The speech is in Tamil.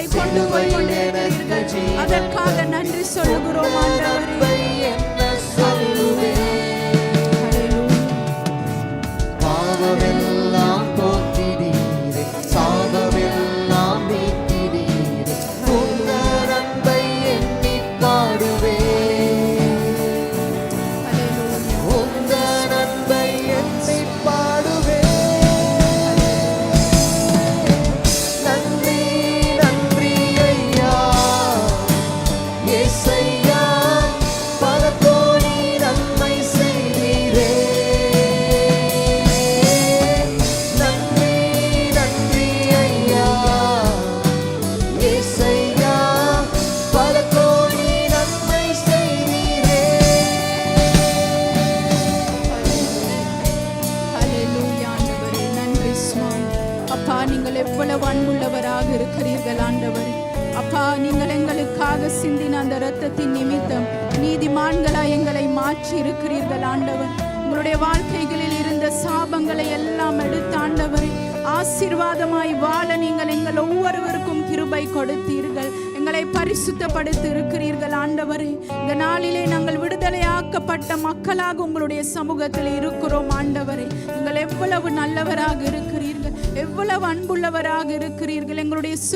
எங்களை கொண்டு போய் கொண்டே எவ்வளவு அன்புள்ளவராக இருக்கிறீர்கள் ஆண்டவர். அப்பா நீங்கள் எங்களுக்காக சிந்தின அந்த இரத்தத்தின் நிமித்தம் நீதிமான்களா எங்களை மாற்றி இருக்கிறீர்கள் ஆண்டவர். உங்களுடைய வாழ்க்கைகளில் இருந்த சாபங்களை எல்லாம் எடுத்து ஆண்டவரே ஆசீர்வாதமாய் வாழ நீங்கள் எங்கள் ஒவ்வொருவருக்கும் கிருபை கொடுத்தீர்கள். எங்களை பரிசுத்தப்படுத்தி இருக்கிறீர்கள் ஆண்டவரே. இந்த நாளிலே நாங்கள் விடுதலையாக்கப்பட்ட மக்களாக உங்களுடைய சமூகத்தில் இருக்கிறோம் ஆண்டவரே. நீங்கள் எவ்வளவு நல்லவராக இருக்கிறீர்கள். எவ்வளவு அன்புள்ளவராக இருக்கிறீர்கள். எங்களுடைய